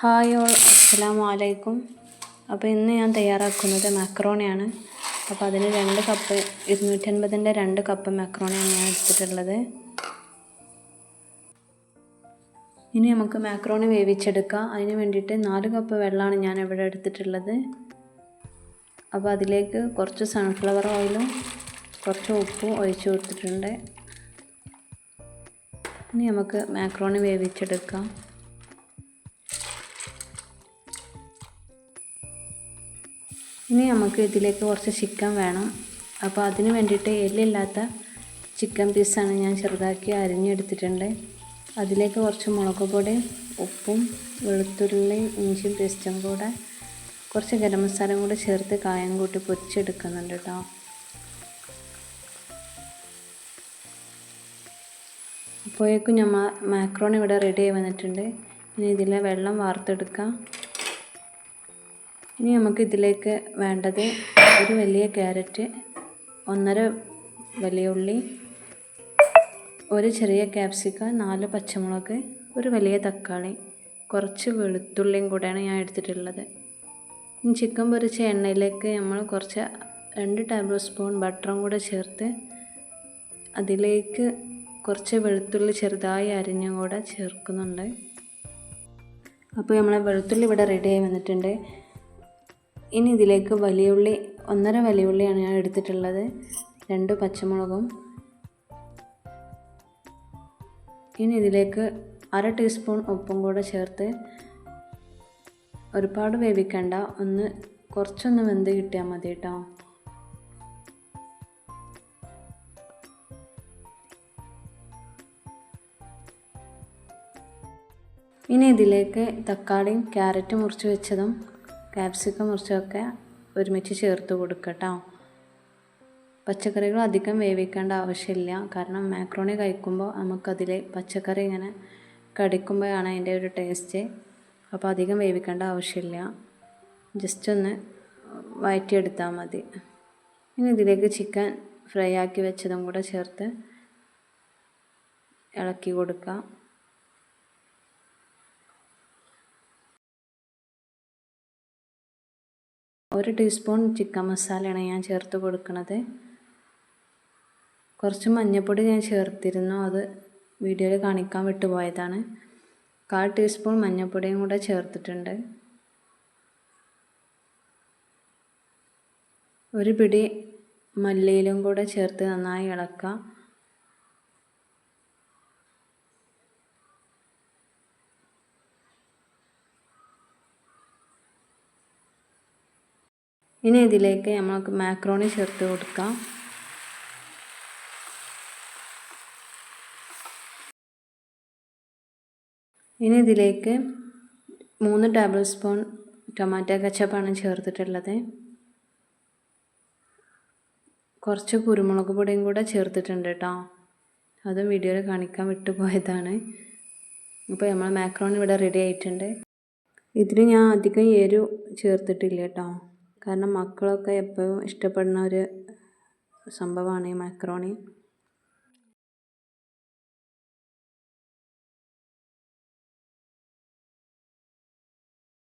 Hi all അസ്സലാമു അലൈക്കും. അപ്പോൾ ഇന്ന് ഞാൻ തയ്യാറാക്കുന്നത് മാക്രോണിയാണ്. അപ്പോൾ അതിന് രണ്ട് കപ്പ് ഇരുന്നൂറ്റൻപതിന്റെ രണ്ട് കപ്പ് മാക്രോണിയാണ് ഞാൻ എടുത്തിട്ടുള്ളത്. ഇനി നമുക്ക് മാക്രോണി വേവിച്ചെടുക്കാം. അതിന് വേണ്ടിയിട്ട് നാല് കപ്പ് വെള്ളമാണ് ഞാൻ ഇവിടെ എടുത്തിട്ടുള്ളത്. അപ്പോൾ അതിലേക്ക് കുറച്ച് സൺഫ്ലവർ ഓയിലും കുറച്ച് ഉപ്പും ഒഴിച്ച് കൊടുത്തിട്ടുണ്ട്. ഇനി നമുക്ക് മാക്രോണി വേവിച്ചെടുക്കാം. ഇനി നമുക്ക് ഇതിലേക്ക് കുറച്ച് ചിക്കൻ വേണം. അപ്പോൾ അതിന് വേണ്ടിയിട്ട് എല്ലില്ലാത്ത ചിക്കൻ പീസാണ് ഞാൻ ചെറുതാക്കി അരിഞ്ഞെടുത്തിട്ടുണ്ട്. അതിലേക്ക് കുറച്ച് മുളക് ഉപ്പും വെളുത്തുള്ളിയും ഇഞ്ചിയും പേസ്റ്റും കൂടെ കുറച്ച് ഗരം മസാലയും കൂടെ ചേർത്ത് കായം കൂട്ടി പൊരിച്ചെടുക്കുന്നുണ്ട് കേട്ടോ. അപ്പോഴേക്കും ഞാൻ മാക്രോൺ ഇവിടെ റെഡി ആയി വന്നിട്ടുണ്ട്. ഇനി ഇതിലെ വെള്ളം വാർത്തെടുക്കാം. ഇനി നമുക്ക് ഇതിലേക്ക് വേണ്ടത് ഒരു വലിയ ക്യാരറ്റ് ഒന്നര വലിയ ഉള്ളി ഒരു ചെറിയ ക്യാപ്സിക്ക നാല് പച്ചമുളക് ഒരു വലിയ തക്കാളി കുറച്ച് വെളുത്തുള്ളിയും കൂടെയാണ് ഞാൻ എടുത്തിട്ടുള്ളത്. ഇനി ചിക്കൻ പൊരിച്ച എണ്ണയിലേക്ക് നമ്മൾ കുറച്ച് രണ്ട് ടേബിൾ സ്പൂൺ ബട്ടറും കൂടെ ചേർത്ത് അതിലേക്ക് കുറച്ച് വെളുത്തുള്ളി ചെറുതായി അരിഞ്ഞും കൂടെ ചേർക്കുന്നുണ്ട്. അപ്പോൾ നമ്മളെ വെളുത്തുള്ളി ഇവിടെ റെഡിയായി വന്നിട്ടുണ്ട്. ഇനി ഇതിലേക്ക് വലിയ ഉള്ളി ഒന്നര വലിയ ഉള്ളിയാണ് ഞാൻ എടുത്തിട്ടുള്ളത്. രണ്ട് പച്ചമുളകും. ഇനി ഇതിലേക്ക് അര ടീസ്പൂൺ ഉപ്പും കൂടെ ചേർത്ത് ഒരുപാട് വേവിക്കണ്ട. ഒന്ന് കുറച്ചൊന്ന് വെന്ത് കിട്ടിയാൽ മതി കേട്ടോ ഇനി ഇതിലേക്ക് തക്കാളിയും ക്യാരറ്റും മുറിച്ച് വെച്ചതും ക്യാപ്സിക്കം മുറിച്ചൊക്കെ ഒരുമിച്ച് ചേർത്ത് കൊടുക്കട്ടോ. പച്ചക്കറികൾ അധികം വേവിക്കേണ്ട ആവശ്യമില്ല. കാരണം മാക്രോണി കഴിക്കുമ്പോൾ നമുക്കതിൽ പച്ചക്കറി ഇങ്ങനെ കടിക്കുമ്പോഴാണ് അതിന്റെ ഒരു ടേസ്റ്റ് അപ്പോൾ അധികം വേവിക്കേണ്ട ആവശ്യമില്ല. ജസ്റ്റ് ഒന്ന് വഴറ്റിയെടുത്താൽ മതി. ഇനി ഇതിലേക്ക് ചിക്കൻ ഫ്രൈ ആക്കി വെച്ചതും കൂടെ ചേർത്ത് ഇളക്കി കൊടുക്കാം. ഒരു ടീസ്പൂൺ ചിക്കൻ മസാലയാണ് ഞാൻ ചേർത്ത് കൊടുക്കുന്നത് കുറച്ച് മഞ്ഞൾപ്പൊടി ഞാൻ ചേർത്തിരുന്നു. അത് വീഡിയോയിൽ കാണിക്കാൻ വിട്ടുപോയതാണ്. കാൽ ടീസ്പൂൺ മഞ്ഞൾപ്പൊടിയും കൂടെ ചേർത്തിട്ടുണ്ട്. ഒരു പിടി മല്ലിയിലും കൂടെ ചേർത്ത് നന്നായി ഇളക്കാം. ഇനി ഇതിലേക്ക് നമുക്ക് മാക്രോണി ചേർത്ത് കൊടുക്കാം. ഇനി ഇതിലേക്ക് മൂന്ന് ടേബിൾ സ്പൂൺ ടൊമാറ്റോ കച്ചപ്പാണ് ചേർത്തിട്ടുള്ളത്. കുറച്ച് കുരുമുളക് പൊടിയും കൂടെ ചേർത്തിട്ടുണ്ട് കേട്ടോ അത് വീഡിയോയിൽ കാണിക്കാൻ വിട്ടുപോയതാണ്. ഇപ്പോൾ നമ്മൾ മാക്രോൺ ഇവിടെ റെഡി ആയിട്ടുണ്ട്. ഇതിന് ഞാൻ അധികം എരു ചേർത്തിട്ടില്ല കേട്ടോ കാരണം മക്കളൊക്കെ എപ്പോഴും ഇഷ്ടപ്പെടുന്ന ഒരു സംഭവമാണ് ഈ മാക്രോണി.